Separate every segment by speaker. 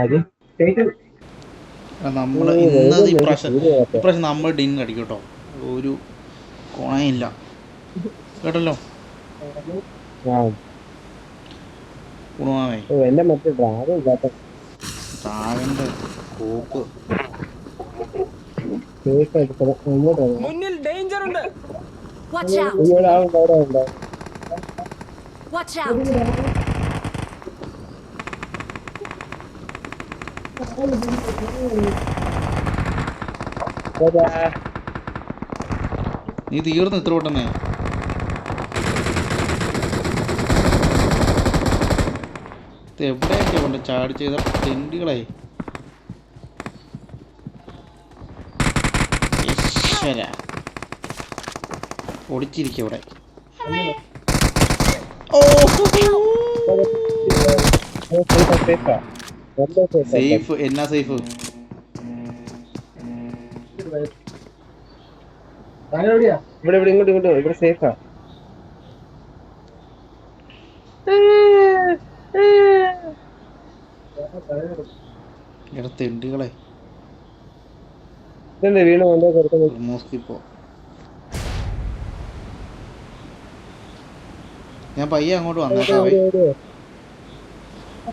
Speaker 1: ആര്
Speaker 2: നമ്മൾ ഇന്നത് ഇപ്രാവശ്യം ഇപ്രാവശ്യം നമ്മൾ ഡിൻ അടിക്കും കേട്ടോ. ഒരു കോണയില്ല. കേട്ടല്ലോ? താഴെ കോപ്പ്.
Speaker 3: മുന്നിൽ ഡേഞ്ചർ ഉണ്ട്.
Speaker 4: Watch out!
Speaker 1: വാച്ച് ആളുണ്ട് അവിടെ ഉണ്ട്
Speaker 4: Watch out!
Speaker 1: അതാ.
Speaker 2: നീ തീർന്നു ഇത്ര പെട്ടെന്ന്. ഇത് എവിടെയൊക്കെ കൊണ്ട് ചാടി ചെയ്ത ഓ ഈശ്വര. ഒടിച്ചിരിക്കും ഇവിടെ. ഓ.
Speaker 1: ഓ, സേഫാ,
Speaker 2: എന്നാ സേഫ്
Speaker 1: ഇവിടെ ഇവിടെ ഇങ്ങോട്ട് ഇങ്ങോട്ട് ഇവിടെ സേഫാ
Speaker 2: തെണ്ടികളെ
Speaker 1: വീണ്
Speaker 2: മോസ്കിപ്പോ ഞാൻ പയ്യെ അങ്ങോട്ട് വന്നേക്കാവേ
Speaker 1: ആ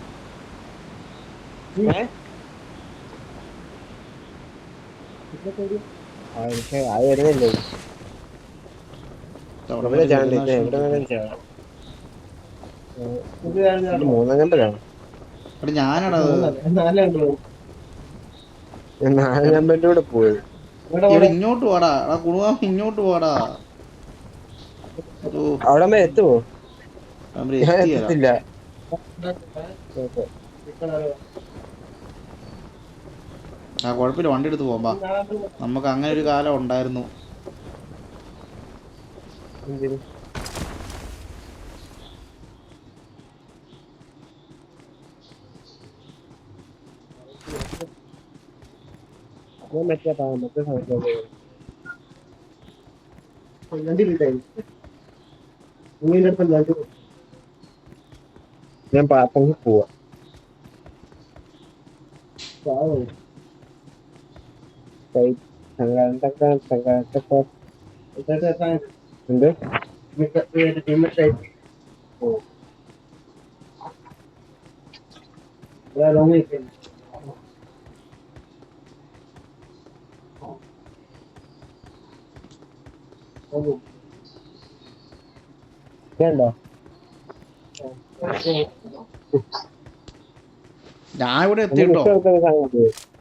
Speaker 1: എനിക്ക് ആ വരുന്നില്ലേ ചാണ്ടി
Speaker 2: ഇരുന്നാ
Speaker 1: എവിടെ ചാടാം ഇത് മൂന്നാം
Speaker 2: അത്.
Speaker 1: ഞാൻ നാലാം നമ്പറിന്റെ കൂടെ പോയത്
Speaker 2: ഇങ്ങോട്ട് വാടാ എടാ കുണുവാ ഇങ്ങോട്ട് വാടാ ഓ
Speaker 1: അവിടെ വരെ എത്തുമോ എത്തത്തില്ല
Speaker 2: ആ കുഴപ്പമില്ല. വണ്ടി എടുത്ത് പോകാം ബാ. നമുക്ക് അങ്ങനെ ഒരു കാലം ഉണ്ടായിരുന്നു.
Speaker 1: എന്തിന്? ഞാൻ മറ്റേ പാ- മറ്റേ സാധനത്തിലാ പോയത്. ഞാൻ പാത്രം പോവാ കൈ- സംഘാടക സംഘാടക എന്ത് ഓ. ഇതുണ്ടോ
Speaker 2: ഞാൻ ഇവിടെ
Speaker 1: എനിക്ക്
Speaker 2: എത്തിട്ടോ
Speaker 1: ഇഷ്ടപ്പെട്ട സാധനം ഉണ്ട്. ഇപ്പൊ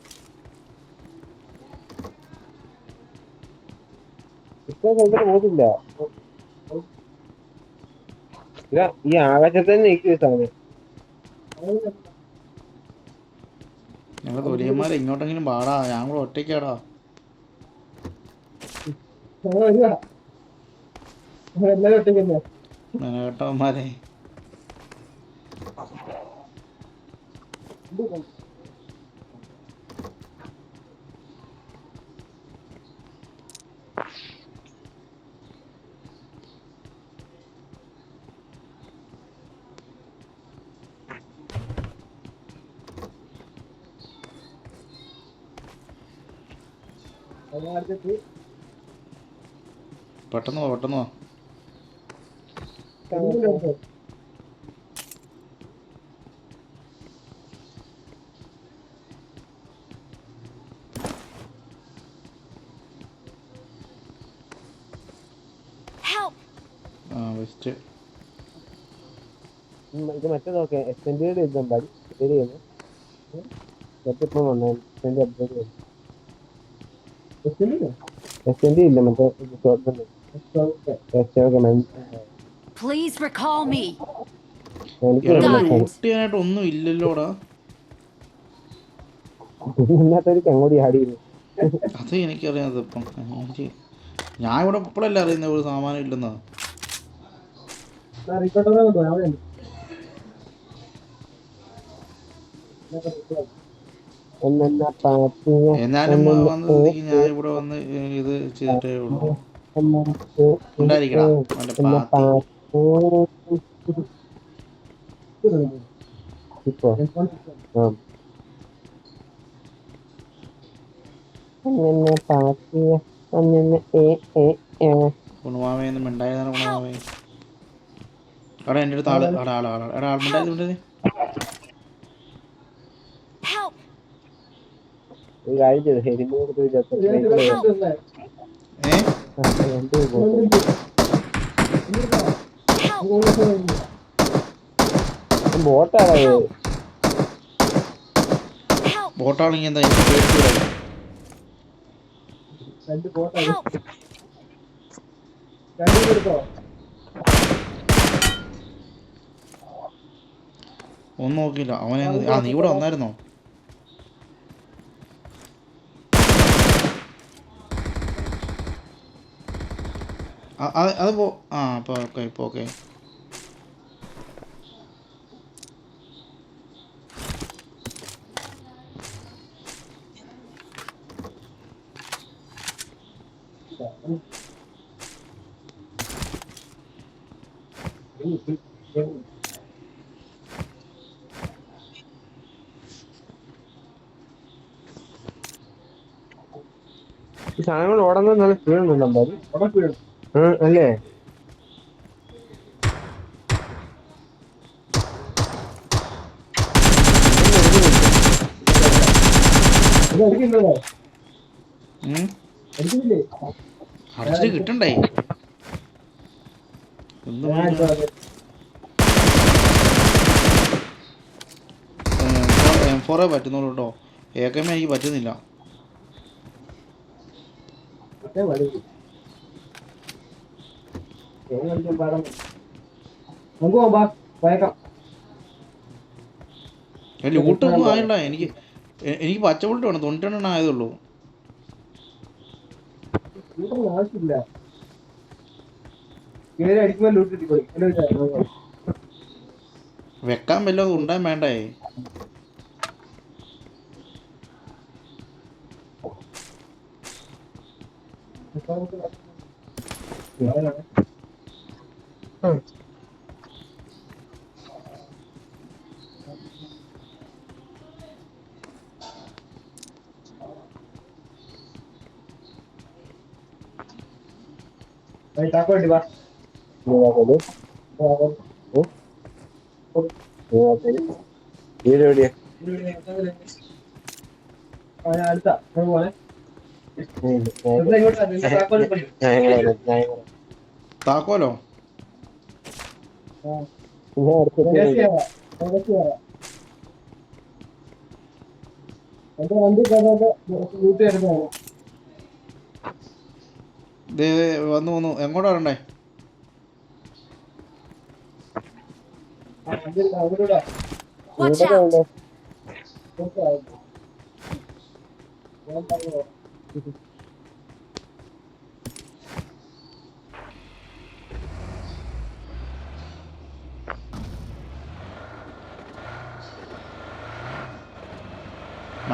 Speaker 1: ഇല്ല ഈ ആകാശത്ത് തന്നെ നിൽക്കും ഈ സാധനം
Speaker 2: ഞങ്ങൾ തൊലിയന്മാരെ ഇങ്ങോട്ടെങ്കിലും പാടാ ഞങ്ങൾ ഒറ്റയ്ക്കാടാ. ഒറ്റയ്ക്കാടാ കേട്ടവന്മാരെ പെട്ടെന്ന് വാ പെട്ടെന്ന്
Speaker 1: ഉം, ഇത് മറ്റേ നോക്കെ എക്സ്റ്റൻഡ് എഴുതാൻ പാടി ശരി ചെയ്യുന്നു മറ്റിപ്പം വന്നു എക്സ്റ്റൻഡ് അപ്ഡേറ്റ് ചെയ്തു എക്സ്റ്റൻഡ് ഇല്ല മറ്റേ
Speaker 4: Please recall me.
Speaker 1: എനിക്ക്
Speaker 2: എടാ
Speaker 4: Got it.
Speaker 2: ഷൂട്ട് ഒന്നും ഇല്ലല്ലോടാ
Speaker 1: അങ്ങോട്ട്
Speaker 2: അത് എനിക്കറിയാം ഇപ്പം എനിക്ക് ഞാൻ ഇവിടെ ഇപ്പോഴല്ലേ അറിയുന്ന ഒരു സാമാനം ഇല്ലെന്നാ
Speaker 1: Thank പാത്തിയ
Speaker 2: എന്നാലും വന്ന് ഞാൻ ഇവിടെ വന്ന് ഇത് ചെയ്തിട്ടേ ഉള്ളൂ. ഉണ്ടായതാണ് ഗുണമാമേ എടാ എന്റെ അടുത്ത് ആൾ
Speaker 1: എടാ കാര്യം എന്ത്
Speaker 4: രണ്ട്!
Speaker 2: ഒന്നും നോക്കിയില്ല അവനെ ആ നീ ഇവിടെ വന്നായിരുന്നോ അത് അത് പോ ആ അപ്പോൾ ഓക്കെ ഇപ്പോൾ ഓക്കെ.
Speaker 1: സാധനങ്ങൾ ഓടുന്നത് നല്ല സ്പീഡുണ്ടല്ലോ അമ്പാടി അല്ലേ.
Speaker 2: അടിച്ചിട്ട് കിട്ടണ്ടേ? എം ഫോറേ പറ്റുന്നുള്ളൂ കേട്ടോ. ഏക്കമേ എനിക്ക് പറ്റുന്നില്ല.
Speaker 1: നമുക്ക് പോകാം ബാ വയക്കാം
Speaker 2: ലൂട്ടൊന്നും ആയില്ല. എനിക്ക് എനിക്ക് പച്ചമുള്ളിട്ട് വേണം. തൊണ്ണൂറ്റെണ്ണം ആയതുള്ളൂ വെക്കാൻ വല്ലതും ഉണ്ടാൻ വേണ്ടേ?
Speaker 1: താക്കോണ്ടി വാ വീട് എവിടെയാ അടുത്ത പോലെ
Speaker 2: താക്കോലോ
Speaker 1: എന്റെ വണ്ടി
Speaker 2: ദേ, വന്നു വന്നു. എങ്ങോട്ടാ വരണ്ടേ?
Speaker 4: Watch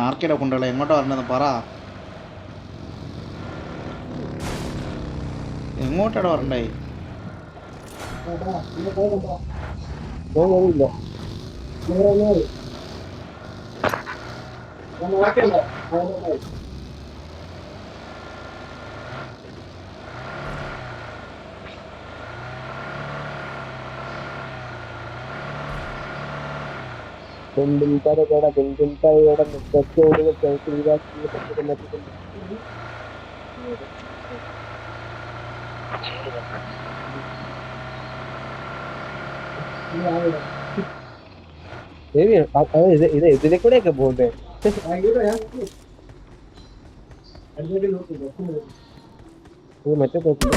Speaker 4: out!
Speaker 2: മാർക്കറ്റാ കൊണ്ടുള്ള എങ്ങോട്ടാ വരണ്ടെന്ന് പറ എങ്ങോട്ടാണ് വരണ്ടേ
Speaker 1: ബിന്ദും തരകട ബിന്ദും തരകട മുത്തച്ചോടുകൾ ചൗത്രീരാഷ്ട്രീയ പദ്ധതി ഇത് ഇത് ഇതിലെ കൂടെയൊക്കെ പോകണ്ടേ ഇത് മറ്റേ തോക്കില്ല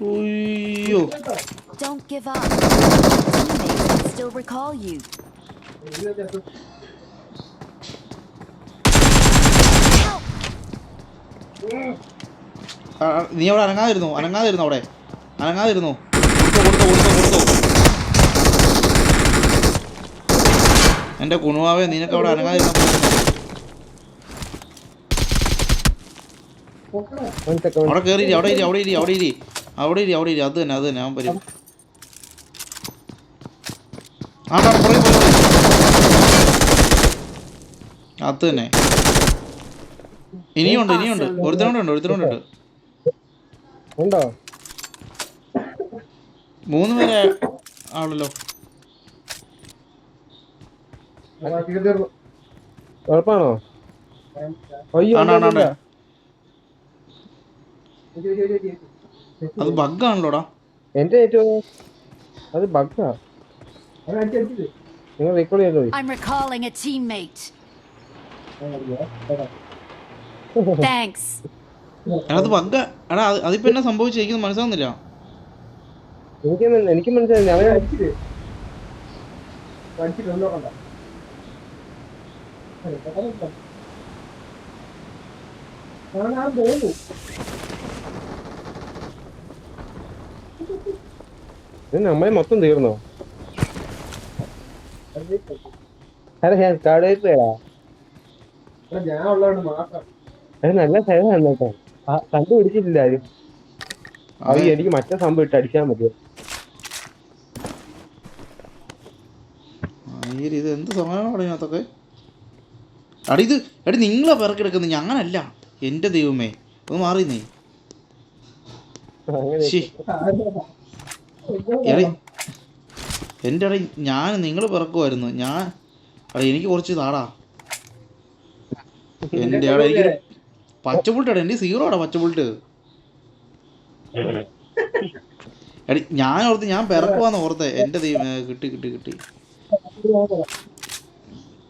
Speaker 2: ഉയ്യോ
Speaker 4: Don't give up. Teammates can still recall you. Help!
Speaker 2: ആ, ആ, നീ അവിടെ അനങ്ങാതിരുന്നു അനങ്ങാതിരുന്നു അവിടെ അനങ്ങാതിരുന്നു കൊടുത്തോ കൊടുത്തോ കൊടുത്തോ കൊടുത്തോ എന്റെ കുണുവാവേ നിനക്ക് അവിടെ അനങ്ങാതിരുന്നു
Speaker 1: One second.
Speaker 2: അവിടെ കയറി അവിടെ ഇരി അവിടെ ഇരി അവിടെ ഇരി അവിടെ ഇരി അവിടെ ഇരി. അത് തന്നെ അത് തന്നെ. അവൻ വരും. ആ പുറകെ പോയി അത് തന്നെ. ഇനിയുണ്ട് ഇനിയുണ്ട് ഒരുത്തനോടുണ്ട് ഉണ്ട്.
Speaker 1: ഉണ്ടോ
Speaker 2: മൂന്ന് പേരെ ആണല്ലോ.
Speaker 1: കുഴപ്പമാണോ അയ്യോ
Speaker 2: ആണ്,
Speaker 1: ബഗ്
Speaker 2: ആണല്ലോടാ. അത് ബഗ്ഗാണല്ലോടാ.
Speaker 1: എന്റെ ഏറ്റവും അത് ബഗ്ഗാ. നിങ്ങൾ റെക്കോർഡ് ചെയ്തോ?
Speaker 4: I'm recalling a teammate. Thanks.
Speaker 2: അത് ബഗ്ഗ. എടാ അത് അതിപ്പോ എന്നാ സംഭവിച്ചു എനിക്ക് മനസ്സിലാവുന്നില്ല.
Speaker 1: എനിക്ക് എനിക്ക് മനസ്സിലായി അവനെ ഇത് നമ്മളെ മൊത്തം തീർന്നോ? അല്ല ഞാൻ അത് നല്ല സൈഡാണ് കേട്ടോ. ആ, കണ്ടുപിടിച്ചിട്ടില്ല ആരും. അത് എനിക്ക് മറ്റേ സംഭവം ഇട്ട് അടിക്കാൻ മതി
Speaker 2: അയ്യര് ഇത് എന്ത് സമയമാണ് ഇതിനകത്തൊക്കെ അടി ഇത് എടി നിങ്ങളെ പിറക്കെടുക്കുന്നത് ഞാനല്ല എന്റെ ദൈവമേ ഒന്ന് മാറി നീ
Speaker 1: അങ്ങനെ
Speaker 2: എടി എന്റെ അടി ഞാൻ നിങ്ങൾ പിറക്കുമായിരുന്നു ഞാൻ അടി എനിക്ക് കുറച്ച് താടാ എന്റെ അവിടെ എനിക്ക് പച്ചബുൾട്ടാണ് എന്റെ സീറോ ആടാ പച്ചബുൾട്ട് എടി ഞാൻ ഓർത്ത് ഞാൻ പിറക്കുവാന്ന് ഓർത്തെ. എന്റെ ഏ, കിട്ടി കിട്ടി കിട്ടി.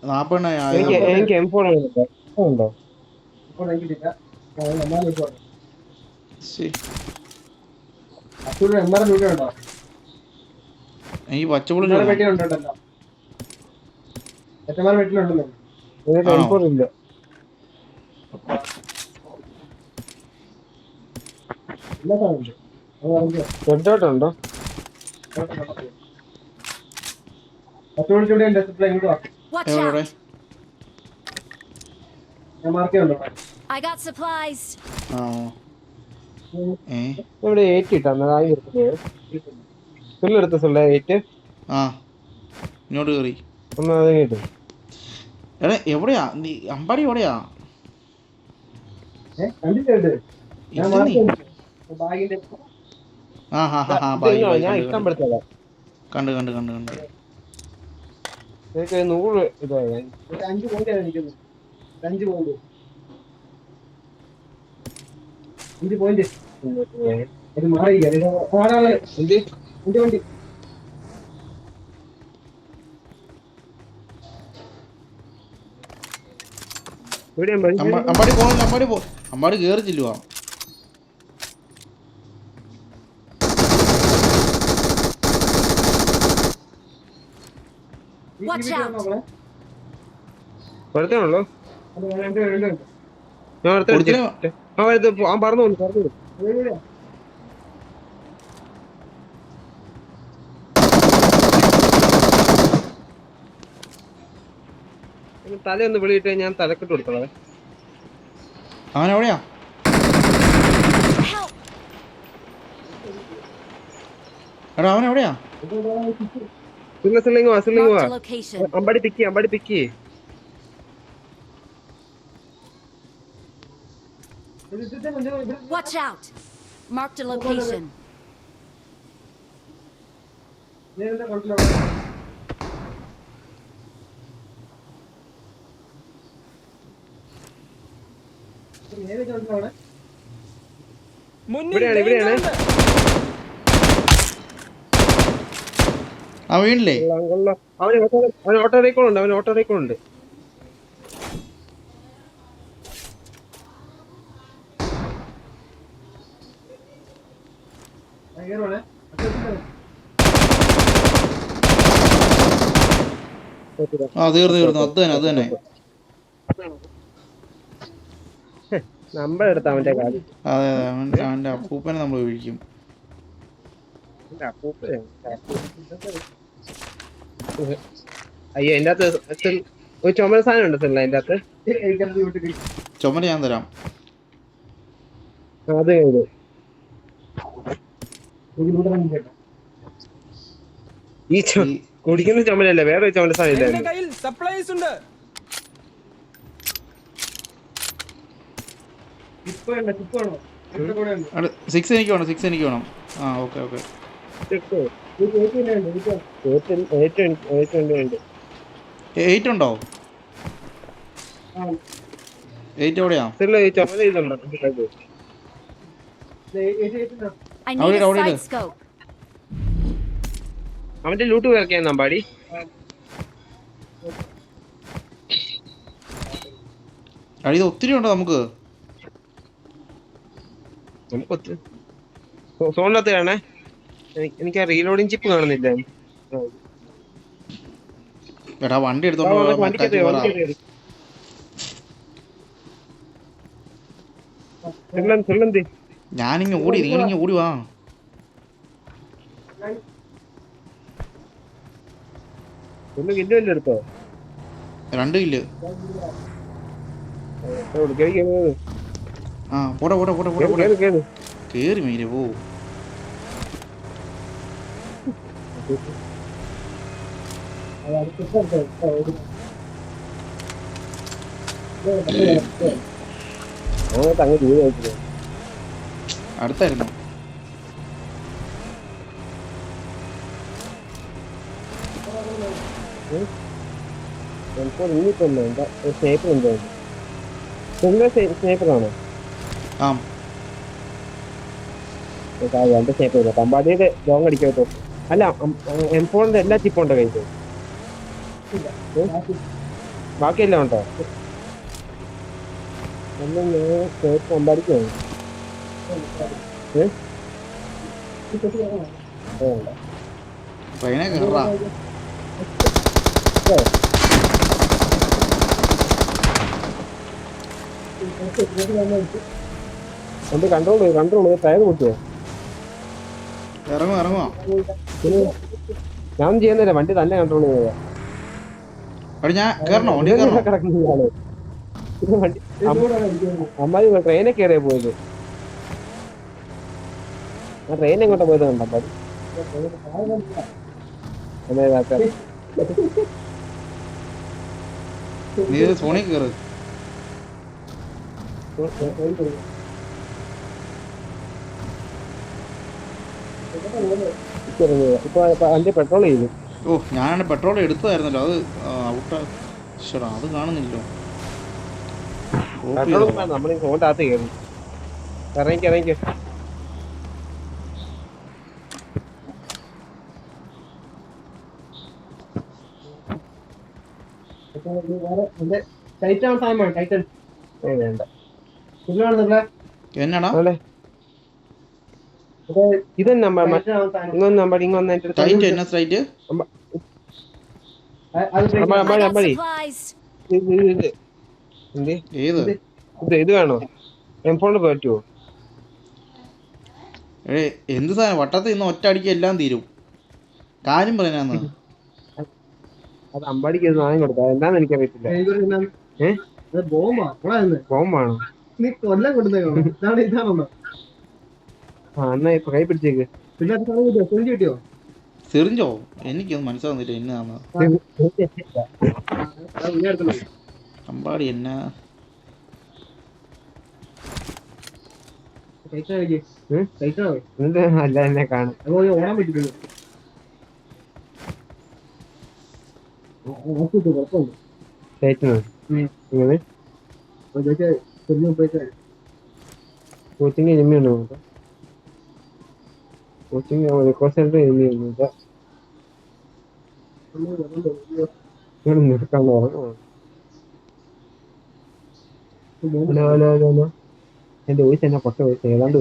Speaker 2: നാപ്പെണ്ണ
Speaker 1: ഉണ്ടോ?
Speaker 2: എവിടെ. ആ ഏ?
Speaker 1: ഇവിടെ എയ്റ്റ് ഫുള്ളെടുത്ത സുള്ള ഏറ്റ്
Speaker 2: ആ ഇങ്ങോട്ട് കയറി
Speaker 1: ഒന്ന് അത് കേട്ട്.
Speaker 2: എടാ എവിടെയാ? നീ അമ്പാടി എവിടെയാ? ആ ഹാ ഹാ ഹാ കണ്ടു, കണ്ടു. കണ്ടു കണ്ടു
Speaker 1: നൂറ് ഇതായി.
Speaker 3: പോയിന്റ് അഞ്ച് പോയിന്റ് നിൽക്കുന്നത്. അഞ്ച് പോയിന്റ് അഞ്ച് പോയിന്റ് ഇത് മാറിയില്ല അഞ്ച് വണ്ടി.
Speaker 2: അമ്പാടി പോകണില്ല അമ്പാടി പോ അമ്പാടി കയറി ചെല്ലുവാ.
Speaker 4: Watch
Speaker 3: video
Speaker 4: out.
Speaker 3: നോക്കണേ
Speaker 1: ഒരുത്തേ
Speaker 3: അത് രണ്ട് രണ്ട് ഉണ്ട്
Speaker 1: ഞാൻ ഒരുത്തൻ
Speaker 2: ഒരുത്തനെ-
Speaker 1: അടിച്ചിട്ട്. ആ വരുത്ത് പോ- ആ പറഞ്ഞു പറഞ്ഞു പറഞ്ഞു
Speaker 3: അത് വീഡിയോ
Speaker 1: തലയൊന്ന് വിളിയിട്ട് ഞാൻ തലക്കിട്ട് കൊടുത്തോളാം
Speaker 2: അവൻ എവിടെയാ എടാ അവൻ എവിടെയാ
Speaker 1: സില്ല സില്ലിങ് വാ സില്ലിങ് വാ. അമ്പാടി പിക്കി അമ്പാടി പിക്കി
Speaker 4: Watch out. Marked a location.
Speaker 3: നേരത്തെ കുഴപ്പമില്ല നേരത്തെ കുഴപ്പമില്ല അവിടെ
Speaker 1: ഇവിടെയാണ് ഇവിടെയാണ്
Speaker 2: ആ വീണില്ലേ?
Speaker 1: ഓട്ടോ അവന് ഓട്ടോ റീക്കോൾ ഉണ്ട് അവന് ഓട്ടോ റീക്കോൾ ഉണ്ട്.
Speaker 2: ആ തീർന്നു തീർന്നു. അത് തന്നെ അത് തന്നെ.
Speaker 1: നമ്പർ എടുത്ത അവന്റെ കാര്യം.
Speaker 2: അതെ അവന്റെ അപ്പൂപ്പനെ നമ്മൾ ഒഴിക്കും
Speaker 1: അയ്യോ എന്റെ അകത്ത് ഒരു ചുമര സാധനം ഉണ്ട് സില്ല അതിന്റെ അകത്ത്?
Speaker 2: ചുമര ഞാൻ തരാം.
Speaker 1: അത് കഴിഞ്ഞു. ഈ കുടിക്കുന്ന ചുമരല്ലേ? വേറെ ചുമര ചുമല സാധനം
Speaker 5: എന്റെ
Speaker 1: ഇല്ലായിരുന്നു
Speaker 5: കയ്യിൽ സപ്ലൈസ് ഉണ്ട്
Speaker 3: ഇപ്പൊ വേണ്ട ഇപ്പൊ വേണോ ഇപ്പൊ കൂടെ ഉണ്ട്
Speaker 2: സിക്സ് എനിക്ക് വേണം സിക്സ് എനിക്ക് വേണം. ആ ഓക്കെ ഓക്കെ എയ്റ്റ് ഉണ്ടോ? എയ്റ്റ് എവിടെയാ.
Speaker 1: അവന്റെ ലൂട്ട് പേർക്കാൻ നമ്പാടി.
Speaker 2: അടി ഇത് ഒത്തിരി ഉണ്ടോ നമുക്ക്?
Speaker 1: നമുക്ക് സോണിനകത്ത് കാണേ എനിക്ക് ആ റീലോഡിങ് ചിപ്പ് കാണുന്നില്ല.
Speaker 2: എടാ വണ്ടി എടുത്തോണ്ട്
Speaker 1: വണ്ടി
Speaker 2: ഞാനിങ്ങ ഓടി നിങ്ങളിങ്ങ ഓടി വാ. രണ്ട് കില്ല്
Speaker 1: എവിടെ? കേറി കേറി കേറി.
Speaker 2: ആ പോട്ടെ പോട്ടെ പോട്ടെ പോട്ടെ
Speaker 1: കേറി
Speaker 2: പോട്ടെ
Speaker 1: കേറി കേറി
Speaker 2: മീരെ പോ അടുത്തായിരുന്നു
Speaker 1: എനിക്ക് ഇനിയിപ്പോ സ്നേപ്പറാണോ
Speaker 2: ആ.
Speaker 1: രണ്ട് സ്നേപ്പർ ഇല്ല പമ്പാടിയുടെ ലോങ് അടിക്കാൻ പറ്റും അല്ല എം ഫോണിന്റെ എല്ലാ ചിപ്പും ഉണ്ടോ കയ്യിൽ ബാക്കിയെല്ലാം ഉണ്ടോ? സ്നേപ്പ് പമ്പാടിക്ക് വേണം ഏ? വേണ്ട.
Speaker 2: ട്രെയിനെ കൺട്രോൾ
Speaker 1: എന്ത് കൺട്രോൾ കൺട്രോൾ ടയർ പൊട്ടിയോ?
Speaker 2: ഇറങ്ങും
Speaker 1: ഞാൻ ചെയ്യുന്നില്ല. വണ്ടി തന്നെ കൺട്രോൾ അമ്മാതി ട്രെയിനെ കയറിയ പോയത്. ആ ട്രെയിൻ എങ്ങോട്ടാ പോയത് കണ്ട?
Speaker 2: നീ സോണി കയറ്
Speaker 1: ഇപ്പൊ പെട്രോൾ ചെയ്തു
Speaker 2: ഓ ഞാനാണ് പെട്രോൾ എടുത്തതായിരുന്നല്ലോ. അത് ഔട്ട് ശരാ അത് കാണുന്നില്ലോ.
Speaker 1: നമ്മൾ ഫോണിന്റെ അകത്ത് കയറി. ഇറങ്ങിക്ക് ഇറങ്ങിക്ക്
Speaker 3: ടൈറ്റ് ആവാൻ ടൈമാണ് ടൈറ്റൻ
Speaker 1: ഏ വേണ്ട.
Speaker 3: പുല്ലാണ്
Speaker 2: എന്നാടാ?
Speaker 1: ഇങ്ങൊന്ന് നമ്പർ ഇങ്ങൊന്ന് എന്റെ
Speaker 2: എന്നാ
Speaker 1: എന്ത്?
Speaker 2: ഏത്?
Speaker 1: ഇത് ഇത് വേണോ? എം ഫോണിൽ പറ്റുമോ
Speaker 2: ഏ എന്ത് സാധനം? വട്ടത്തിൽ നിന്ന് ഒറ്റ അടിക്ക് എല്ലാം തീരും. കാര്യം പറയാനാന്ന്.
Speaker 1: അത് അമ്പാടിക്ക് വാങ്ങി കൊടുത്താ? എന്താന്ന് എനിക്കറിയത്തില്ല. ഏ?
Speaker 3: അത് ബോംബാ. കൊള്ളായിരുന്നു
Speaker 1: ബോംബാണോ?
Speaker 3: നീ കൊല്ലം കൊടുത്തേക്കോ ഇതാണ്?
Speaker 1: എന്നാ ഇപ്പൊ കൈ പിടിച്ചേക്ക്
Speaker 3: പിന്നെ അത് സാധനം കിട്ടിയോ? സെഞ്ചി കിട്ടിയോ?
Speaker 2: സെറിഞ്ചോ? എനിക്കൊന്നും മനസ്സിലാവുന്നില്ല എന്നാന്ന്. അമ്പാടി എന്നാ?
Speaker 1: അല്ല എന്നെ കാണും.
Speaker 3: ഓടാൻ പറ്റില്ല
Speaker 1: ചേച്ചനോ ഇങ്ങനെ കോച്ചിങ് റിക്വസ്റ്റ് സെന്റർ എരുമയുണ്ട് ഇവിടെ എന്നെ പൊട്ട വോയിസ് ഏതാണ്ട്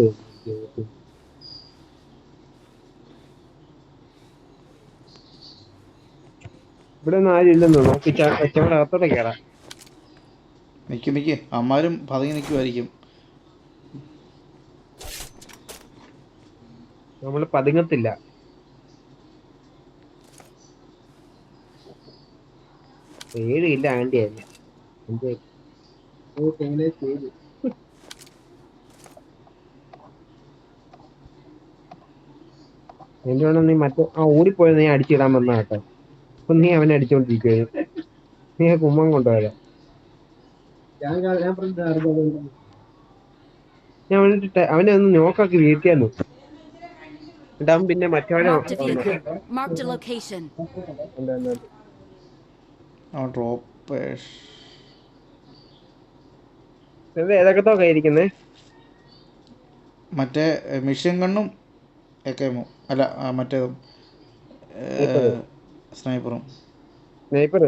Speaker 1: ഇവിടെ ഒന്നും ആരും ഇല്ലെന്നോ നോക്കി ചച്ചവടെ അകത്തോടെ കയറാം
Speaker 2: നിക്ക് നിക്ക് അമ്മാരും പതുങ്ങി നിൽക്കുമായിരിക്കും
Speaker 1: നമ്മൾ പതുങ്ങത്തില്ല. പേടിയില്ല ആന്റി അല്ല എന്ത്? എന്റെ വേണം നീ മറ്റേ ആ ഓടിപ്പോയത് നീ അടിച്ചിടാൻ വന്ന കേട്ടോ. അപ്പൊ നീ അവനെ അടിച്ചോണ്ടിരിക്കുകയാണ് നീ ആ കുമ്മം കൊണ്ടുപോയാ
Speaker 3: ഞാൻ
Speaker 1: അവനെ അവനെ ഒന്ന് നോക്കാക്കി വീഴ്ത്തിയാന്നു അവൻ പിന്നെ മറ്റവനെ.
Speaker 2: ആ ഡ്രോപ്പ് മറ്റേ ഗണ്ണും കണ്ണും എക്കേമോ അല്ല മറ്റേതും. സ്നൈപ്പറും
Speaker 1: സ്നൈപ്പർ.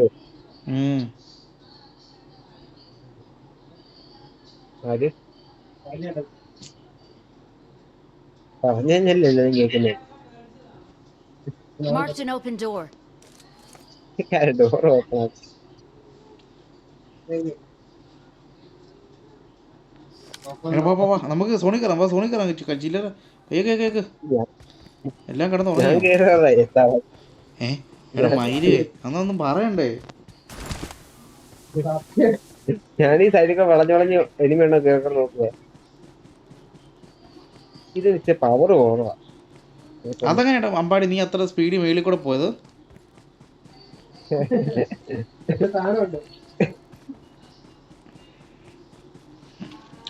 Speaker 1: ആര്? പറഞ്ഞല്ലേ കേൾക്കുന്നേ
Speaker 4: Marked an open door.
Speaker 1: Door open
Speaker 2: എടാ, വാ, വാ, വാ. നമുക്ക് സോണി കയറാം വാ സോണി കയറാം ചി- ചില്ലറ കേക്ക് കേക്ക് എല്ലാം കിടന്ന്
Speaker 1: ഞാൻ
Speaker 2: ഉറങ്ങി
Speaker 1: കേറാറായി എത്താ
Speaker 2: ഏ എടാ മയിൽ അന്നൊന്നും പറയണ്ടേ.
Speaker 1: ഞാൻ ഈ സൈഡൊക്കെ വളഞ്ഞു വളഞ്ഞ് എലിമെണ്ണ കേൾക്കാൻ നോക്കുക. ഇത് വെച്ച പവർ കുറവാ
Speaker 2: അതെങ്ങനെയാ അമ്പാടി നീ അത്ര സ്പീഡിൽ മേളിൽ കൂടെ പോയത്?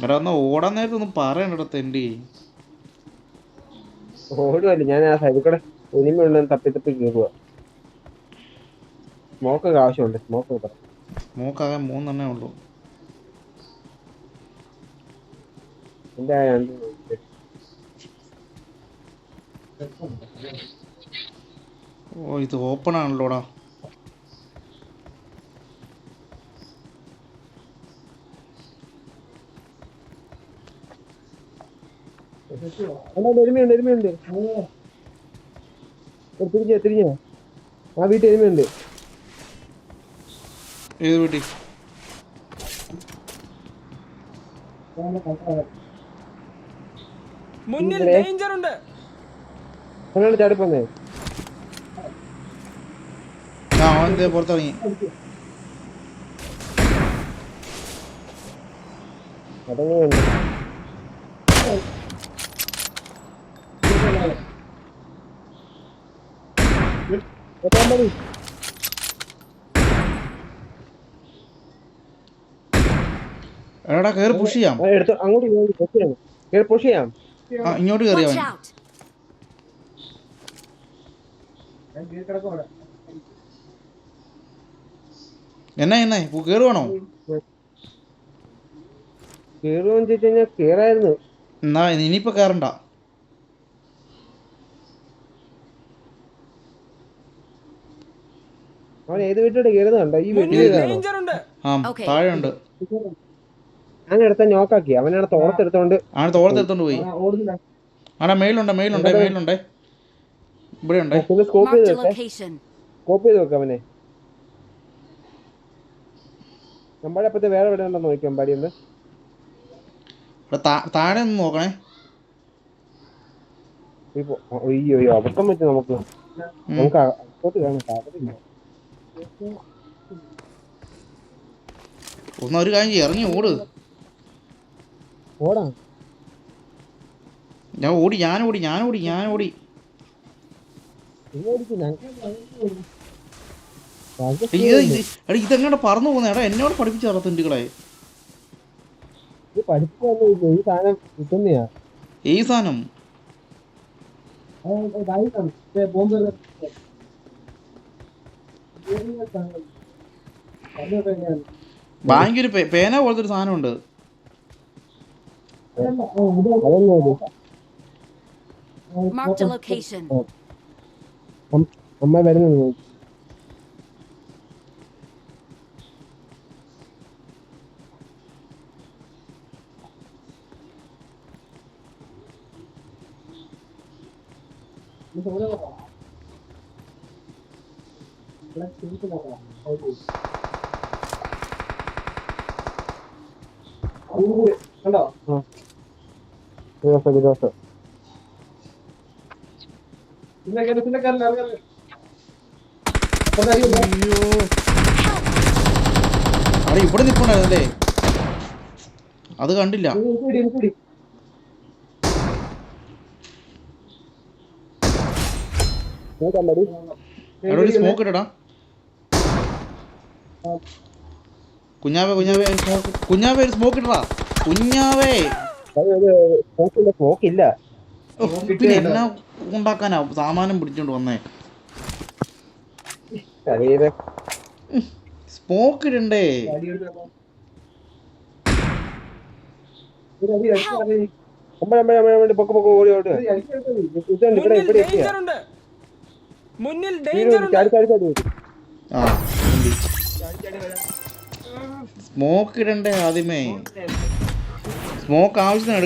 Speaker 2: എടാ ഒന്ന് ഓടാൻ നേരത്തെ ഒന്നും പറയണ്ടടാ തെണ്ടി.
Speaker 1: ഓടുവല്ലേ ഞാൻ ആ സൈഡിൽ കൂടെ എലിമെണ്ണ തപ്പി തപ്പി കയറുക സ്മോക്കൊക്കെ ആവശ്യമുണ്ട് സ്മോക്ക് പറ.
Speaker 2: മൂക്കാകെ മൂന്നെണ്ണേ ഉള്ളൂ.
Speaker 1: എന്റെ ആ രണ്ട്
Speaker 2: ഓ ഇത് ഓപ്പൺ ആണല്ലോടാ.
Speaker 1: എരുമയുണ്ട് എരുമയുണ്ട്. തിരിഞ്ഞ തിരിഞ്ഞ. ആ വീട്ടിൽ എരുമയുണ്ട്.
Speaker 2: ഏത് വീട്ടിൽ?
Speaker 5: മുന്നിൽ ഡേഞ്ചർ ഉണ്ട്.
Speaker 1: ചാടിപ്പോന്നേ
Speaker 2: അവന്റെ പുറത്തിറങ്ങി എടാ കയറി പുഷ് ചെയ്യാം.
Speaker 1: അങ്ങോട്ട് പുഷ് കേറി പുഷ് ചെയ്യാം.
Speaker 2: ഇങ്ങോട്ട് അവൻ.
Speaker 3: ഞാൻ കീഴ് കിടക്കും അവിടെ.
Speaker 2: എന്നാ എന്നാ കേറുവാണോ?
Speaker 1: കേറുമെന്ന് ചോദിച്ചു കഴിഞ്ഞാൽ കേറായിരുന്നു.
Speaker 2: എന്നാ ഇനിയിപ്പോ കേറണ്ട.
Speaker 1: അവൻ ഏത് വീട്ടിലോട്ട് കേറുന്നുണ്ടോ ഈ വീട്ടിൽ
Speaker 5: ഡേഞ്ചർ ഉണ്ട്.
Speaker 2: ആ താഴെ ഉണ്ട്
Speaker 1: ഞാൻ എടുത്ത നോക്കാക്കി അവനാണ് തോർത്തെടുത്തോണ്ട്
Speaker 2: ആണ് തോളത്തെടുത്തോണ്ട് പോയി.
Speaker 3: ആ, ഓടുന്നില്ല.
Speaker 2: ആടാ മേലുണ്ട് മേലുണ്ട് മേലുണ്ട്. ഇവിടെ ഉണ്ട്
Speaker 1: സ്കോപ്പ് ചെയ്ത്
Speaker 4: Marked a
Speaker 1: വെച്ചേ. സ്കോപ്പ് ചെയ്ത് വെക്കാം അവനെ. നമ്മുടെ അപ്പത്തെ വേറെ എവിടെ ഉണ്ടോ നോക്കി അമ്പാടി ഒന്ന്
Speaker 2: താഴെ ഒന്ന് നോക്കണേ.
Speaker 1: അയ്യോ അയ്യോ അബദ്ധം പറ്റി നമുക്ക്. നമുക്ക് അകത്തോട്ട് കാണാം സാധ്യതയില്ല
Speaker 2: ഒന്ന് ഒരു കാര്യം ഇറങ്ങി ഓട്.
Speaker 1: ഓടാ
Speaker 2: ഞാൻ ഓടി ഞാൻ ഓടി ഞാൻ ഓടി ഞാൻ ഓടി. ഓടിക്കും എടാ ഇതെങ്ങനെ പറന്നു പോകുന്ന? എടാ എന്നോട് പഠിപ്പിച്ചു തരാ തിണ്ടുകളെ.
Speaker 1: ഈ സാധനം
Speaker 2: ബാങ്കിൽ പേന പോലത്തെ ഒരു സാധനം ഉണ്ട്.
Speaker 1: അമ്മ വരുന്നത്
Speaker 3: കണ്ടോ
Speaker 2: ഇവിടെ നിൽപ്പുണ്ടായിരുന്നല്ലേ അത് കണ്ടില്ല
Speaker 3: എനിക്ക് പിടി, എനിക്ക് പിടി.
Speaker 1: നോക്കാൻ പാടി
Speaker 2: അവിടെ ഒരു സ്മോക്ക് ഇടടാ? കുഞ്ഞാവേ കുഞ്ഞാവേ സ്മോക്ക് കുഞ്ഞാവേ. ഒരു സ്മോക്ക് ഇടറാ കുഞ്ഞാവേ പിന്നെ എന്നാ ഉണ്ടാക്കാനാ? സാമാനം പിടിച്ചോണ്ട് വന്നേ. സ്മോക്ക് ഇടണ്ടേ?
Speaker 1: പൊക്ക പൊക്ക ഓടി ഓടി ഇവിടെ ഇവിടെ എത്തിയാ?
Speaker 5: മുന്നിൽ ഡേഞ്ചർ ഉണ്ട്.
Speaker 1: ചാടി ചാടി ചാടി
Speaker 2: ആ. സ്മോക്ക് ഇടണ്ടേ ആദ്യമേ? സ്മോക്ക് ആവശ്യത്തിന്